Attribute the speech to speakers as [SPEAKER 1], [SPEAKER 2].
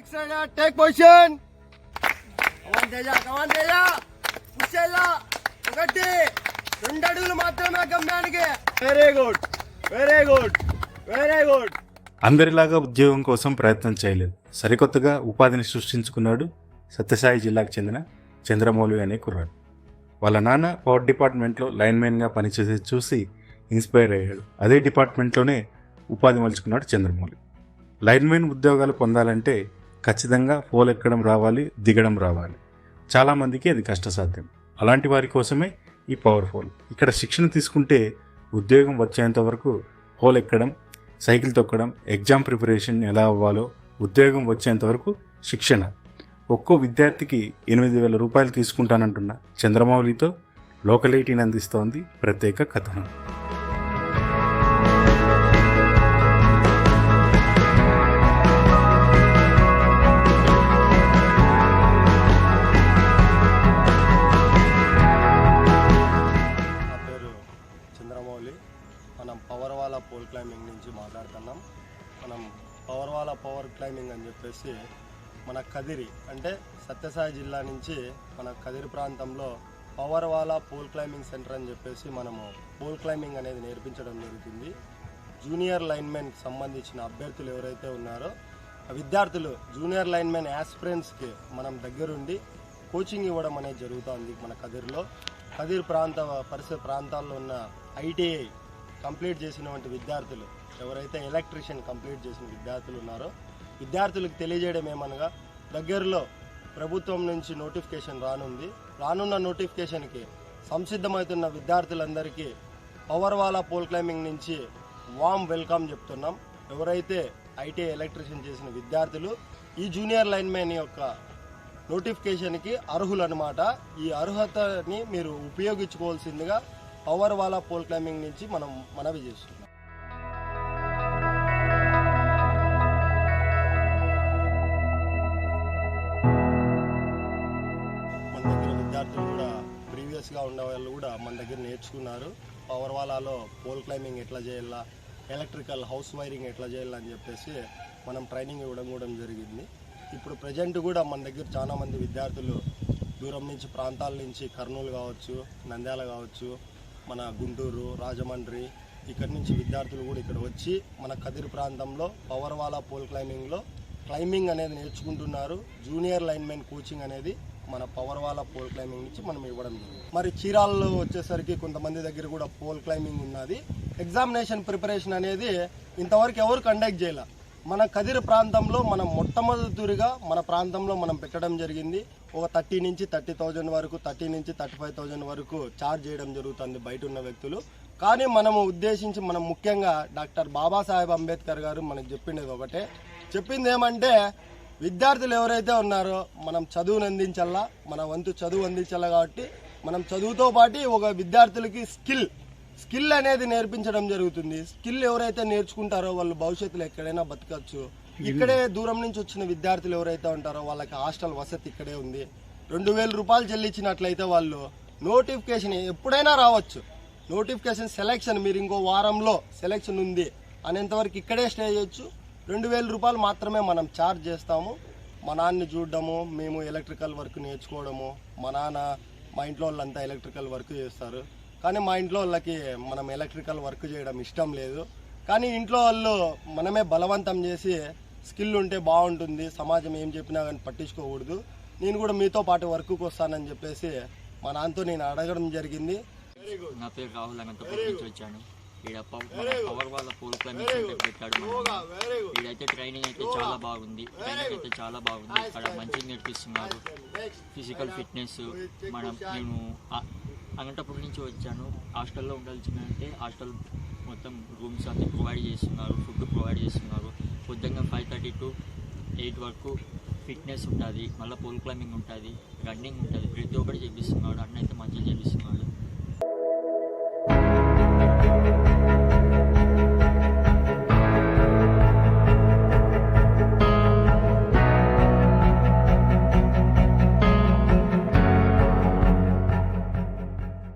[SPEAKER 1] Next take position come on Teja come on Teja ఒకటి రెండు అడుగులు మాత్రమే గమ్యానికి. Very good very good very good
[SPEAKER 2] అందరిలాగా ఉద్యోగం కోసం ప్రయత్నం చేయలేదు. సరికొత్తగా ఉపాధిని సృష్టించుకున్నాడు సత్యసాయి జిల్లాకు చెందిన చంద్రమౌళి అనే కుర్రాడు. వాళ్ళ నాన్న పవర్ డిపార్ట్మెంట్లో లైన్మెన్గా పనిచేసి చూసి ఇన్స్పైర్ అయ్యాడు. అదే డిపార్ట్మెంట్లోనే ఉపాధి మలుచుకున్నాడు చంద్రమౌళి. లైన్మెన్ ఉద్యోగాలు పొందాలంటే ఖచ్చితంగా పోల్ ఎక్కడం రావాలి దిగడం రావాలి. చాలామందికి అది కష్టసాధ్యం. అలాంటి వారి కోసమే ఈ పవర్ఫుల్ ఇక్కడ శిక్షణ తీసుకుంటే ఉద్యోగం వచ్చేంత వరకు పోల్ ఎక్కడం సైకిల్ తొక్కడం ఎగ్జామ్ ప్రిపరేషన్ ఎలా అవ్వాలో ఉద్యోగం వచ్చేంత వరకు శిక్షణ. ఒక్కో విద్యార్థికి ఎనిమిది వేల రూపాయలు తీసుకుంటానంటున్న చంద్రమౌళితో లోకలిటీని అందిస్తోంది ప్రత్యేక కథనం.
[SPEAKER 1] మనం పవర్వాల పవర్ క్లైంబింగ్ అని చెప్పేసి మన కదిరి అంటే సత్యసాయి జిల్లా నుంచి మన కదిరి ప్రాంతంలో పవర్వాలా పోల్ క్లైంబింగ్ సెంటర్ అని చెప్పేసి మనము పోల్ క్లైంబింగ్ అనేది నేర్పించడం జరుగుతుంది. జూనియర్ లైన్మెన్కి సంబంధించిన అభ్యర్థులు ఎవరైతే ఉన్నారో విద్యార్థులు జూనియర్ లైన్మెన్ యాస్పిరెంట్స్కి మనం దగ్గరుండి కోచింగ్ ఇవ్వడం అనేది జరుగుతుంది మన కదిరిలో. కదిరి ప్రాంత పరిసర ప్రాంతాల్లో ఉన్న ఐటీఐ కంప్లీట్ చేసినటువంటి విద్యార్థులు ఎవరైతే ఎలక్ట్రీషియన్ కంప్లీట్ చేసిన విద్యార్థులు ఉన్నారో విద్యార్థులకు తెలియజేయడం ఏమనగా దగ్గరలో ప్రభుత్వం నుంచి నోటిఫికేషన్ రానుంది. రానున్న నోటిఫికేషన్కి సంసిద్ధమవుతున్న విద్యార్థులందరికీ పవర్వాలా పోల్ క్లైంబింగ్ నుంచి వామ్ వెల్కమ్ చెప్తున్నాం. ఎవరైతే ఐటీ ఎలక్ట్రీషియన్ చేసిన విద్యార్థులు ఈ జూనియర్ లైన్మెన్ యొక్క నోటిఫికేషన్కి అర్హులు అనమాట ఈ అర్హతని మీరు ఉపయోగించుకోవాల్సిందిగా పవర్ వాలా పోల్ క్లైంబింగ్ నుంచి మనం మనవి చేస్తున్నాం. మన దగ్గర విద్యార్థులు కూడా ప్రీవియస్గా ఉండే వాళ్ళు కూడా మన దగ్గర నేర్చుకున్నారు. పవర్ వాలాలో పోల్ క్లైంబింగ్ ఎట్లా చేయాలా ఎలక్ట్రికల్ హౌస్ వైరింగ్ ఎట్లా చేయాలా అని చెప్పేసి మనం ట్రైనింగ్ ఇవ్వడం కూడా జరిగింది. ఇప్పుడు ప్రజెంట్ కూడా మన దగ్గర చాలామంది విద్యార్థులు దూరం నుంచి ప్రాంతాల నుంచి కర్నూలు కావచ్చు నంద్యాల కావచ్చు మన గుంటూరు రాజమండ్రి ఇక్కడి నుంచి విద్యార్థులు కూడా ఇక్కడ వచ్చి మన కదిరి ప్రాంతంలో పవర్వాలా పోల్ క్లైంబింగ్లో క్లైంబింగ్ అనేది నేర్చుకుంటున్నారు. జూనియర్ లైన్మెన్ కోచింగ్ అనేది మన పవర్వాలా పోల్ క్లైంబింగ్ నుంచి మనం ఇవ్వడం జరిగింది. మరి చీరాల్లో వచ్చేసరికి కొంతమంది దగ్గర కూడా పోల్ క్లైంబింగ్ ఉన్నది. ఎగ్జామినేషన్ ప్రిపరేషన్ అనేది ఇంతవరకు ఎవరు కండక్ట్ చేయాల. మన కదిరి ప్రాంతంలో మనం మొట్టమొదటిగా మన ప్రాంతంలో మనం పెట్టడం జరిగింది. ఒక థర్టీ నుంచి థర్టీ థౌజండ్ వరకు థర్టీ నుంచి థర్టీ ఫైవ్ థౌజండ్ వరకు ఛార్జ్ చేయడం జరుగుతుంది బయట ఉన్న వ్యక్తులు. కానీ మనము ఉద్దేశించి మనం ముఖ్యంగా డాక్టర్ బాబాసాహెబ్ అంబేద్కర్ గారు మనకు చెప్పిండేది ఒకటే. చెప్పింది ఏమంటే విద్యార్థులు ఎవరైతే ఉన్నారో మనం చదువును అందించాలా మన వంతు చదువు అందించాలా కాబట్టి మనం చదువుతో పాటు ఒక విద్యార్థులకి స్కిల్ స్కిల్ అనేది నేర్పించడం జరుగుతుంది. స్కిల్ ఎవరైతే నేర్చుకుంటారో వాళ్ళు భవిష్యత్తులో ఎక్కడైనా బతకచ్చు. ఇక్కడే దూరం నుంచి వచ్చిన విద్యార్థులు ఎవరైతే ఉంటారో వాళ్ళకి హాస్టల్ వసతి ఇక్కడే ఉంది. రెండు వేల రూపాయలు చెల్లించినట్లయితే వాళ్ళు నోటిఫికేషన్ ఎప్పుడైనా రావచ్చు. నోటిఫికేషన్ సెలెక్షన్ మీరు ఇంకో వారంలో సెలెక్షన్ ఉంది అనేంతవరకు ఇక్కడే స్టే చేయొచ్చు. రెండు వేల రూపాయలు మాత్రమే మనం ఛార్జ్ చేస్తాము. మా నాన్నని చూడడము మేము ఎలక్ట్రికల్ వర్క్ నేర్చుకోవడము. మా నాన్న మా ఇంట్లో వాళ్ళంతా ఎలక్ట్రికల్ వర్క్ చేస్తారు. కానీ మా ఇంట్లో వాళ్ళకి మనం ఎలక్ట్రికల్ వర్క్ చేయడం ఇష్టం లేదు. కానీ ఇంట్లో వాళ్ళు మనమే బలవంతం చేసి స్కిల్ ఉంటే బాగుంటుంది సమాజం ఏం చెప్పినా కానీ పట్టించుకోకూడదు. నేను కూడా మీతో పాటు వర్క్కి వస్తానని చెప్పేసి మా నాన్నతో నేను అడగడం జరిగింది.
[SPEAKER 3] నా పేరు రాహుల్ అనంతపురం నుంచి వచ్చాను. ఈడ పవర్ వాళ్ళ పోల్ సెంటర్ పెట్టాడు. ఈడైతే ట్రైనింగ్ అయితే చాలా బాగుంది. ట్రైనింగ్ అయితే చాలా బాగుంది. ఇక్కడ మంచిగా నేర్పిస్తున్నారు. ఫిజికల్ ఫిట్నెస్ మనం నేను అనంతపురం నుంచి వచ్చాను. హాస్టల్లో ఉండాల్సిన అంటే హాస్టల్ మొత్తం రూమ్స్ అన్ని ప్రొవైడ్ చేస్తున్నారు ఫుడ్ ప్రొవైడ్ చేస్తున్నారు. పొద్దున్న ఫైవ్ థర్టీ టు ఎయిట్ వరకు ఫిట్నెస్ ఉంటుంది మళ్ళీ పోల్ క్లైంబింగ్ ఉంటుంది రన్నింగ్ ఉంటుంది. ప్రతి ఒక్కటి చేపిస్తున్నాడు అన్న అయితే మంచిగా చేపిస్తున్నాడు.